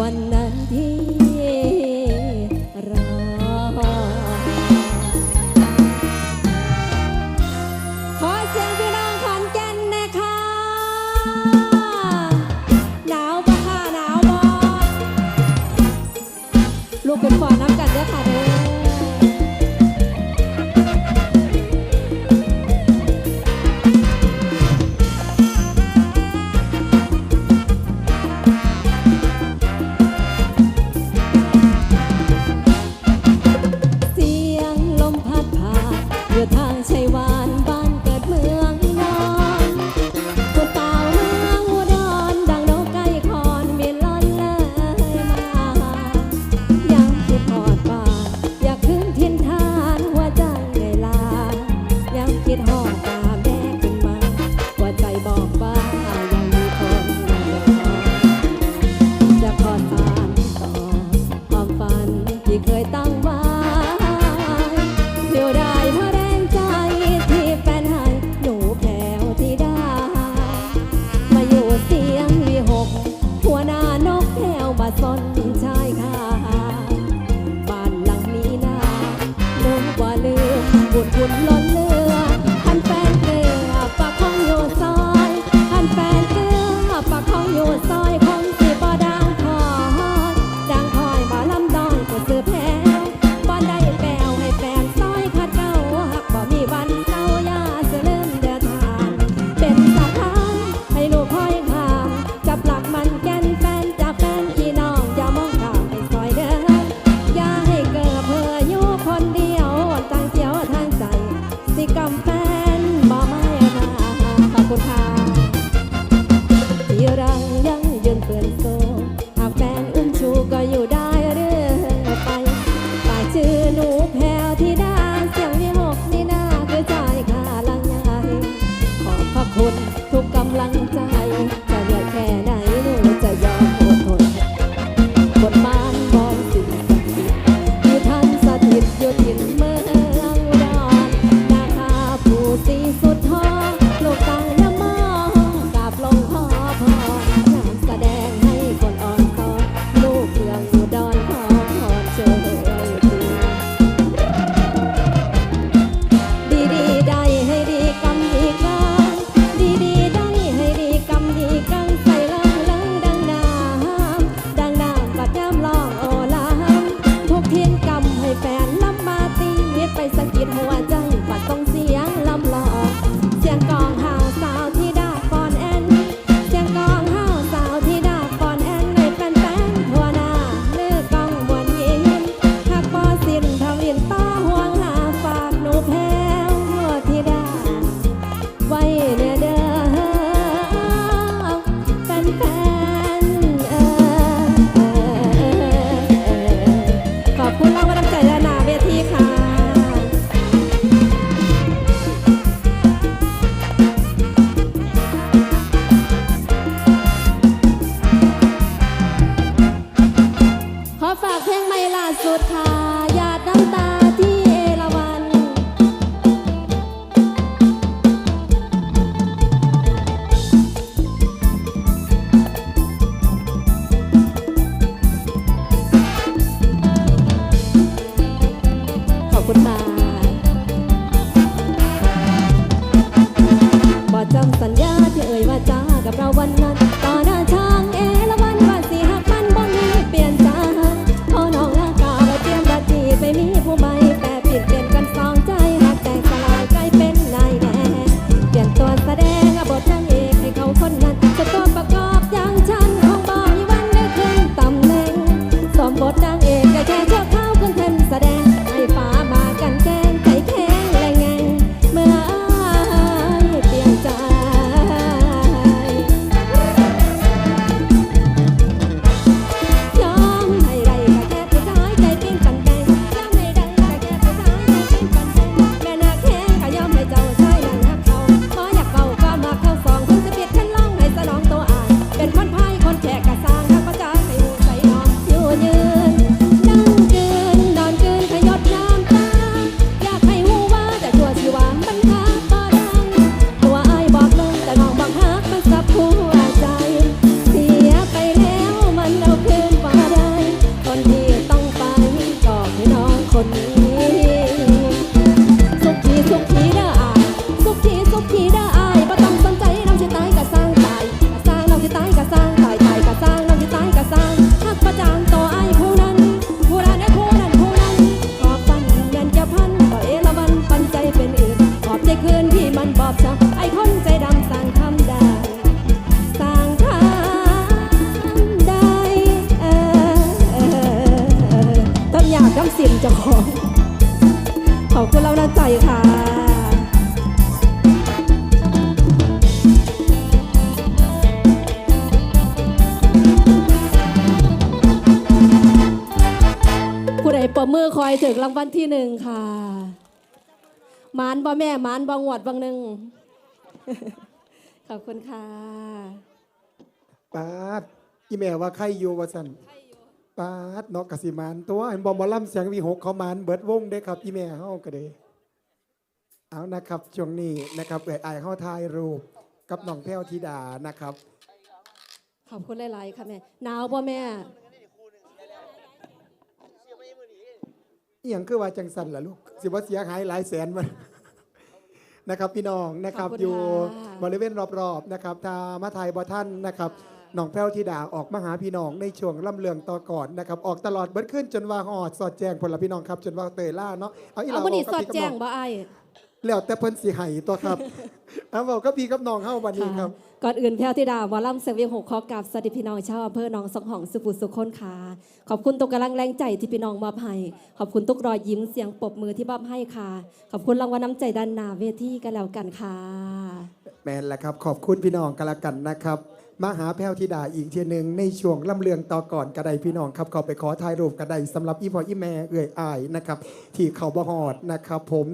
วันนั้นที่รอขอเสียงพี่น้องขอนแก่นนะคะหนาวป่ะหนาวบอลูกไฟ รังยั่งยืนเปื้อนโซ บอบช้ำไอ้คนใจดำสั่งทำได้สั่งทำได้เออเออต้นอยากทำสิ่งจะขอขอบคุณเราน้าใจค่ะผู้ใดปรมมือคอยถึงรางวัลที่หนึ่งค่ะ มานบ่แม่หมานบ่งวดบางหนึ่งขอบคุณค่ะปาดอีแม่ว่าใครอยู่ว่าสั่นปาดเนอกกสิมานตัวเห็นบอมบอลำเสียงวีหกเขามานเบิดวงได้ครับ อีแม่เฮาก็เด้เอานะครับช่วงนี้นะครับเอ่ยอายเฮาถ่ายรูปกับน้องแพ้วธิดานะครับ ขอบคุณหลาย ๆ ค่ะแม่หนาวบ่แม่อีหยังคือว่าจังสันล่ะลูก สิว่าเสียหายหลายแสนมัน นะครับพี่น้องนะครับขอบคุณอยู่ค่ะบริเวณรอบๆนะครับทามาไทยบอท่านนะครับน้องแพ้วธิดาออกมาหาพี่น้องในช่วงล่ำเลืองต่อก่อนนะครับออกตลอดเบิดขึ้นจนว่าหอดสอดแจงผลละพี่น้องครับจนว่าเตยล่าเนาะเอาอีหเอาลาบ่นี่บกสกับอดพี่กับแจ้น้งองบ่ไอ้าย แล้วแต่เพิ่นสิไห้ตัวครับเอาบอกก็พี่กับน้องเฮาวันนี้ครับ ก่อนอื่นแพรวธิดาบอลลัมเซเวียงหกขอกราบสวัสดีพี่น้องชาวอำเภอหนองสองหองสุขุสุขคนค่ะขอบคุณทุกกำลังแรงใจที่พี่น้องมอบให้ขอบคุณทุกรอยยิ้มเสียงปรบมือที่มอบให้ค่ะ ขอบคุณรางวัลน้ำใจด้านหน้าเวทีกันแล้วกันค่ะแมนแหละครับ ขอบคุณพี่น้องกันละกันนะครับมาหาแพ้วธิดาอีกเทียหนึ่งในช่วงล่ำเลืองต่อก่อนกระไดพี่น้องครับขอไปขอถ่ายรูปกระไดสำหรับอีพออีแม่เอื่อยอายนะครับที่เขาบ่หอดนะครับผม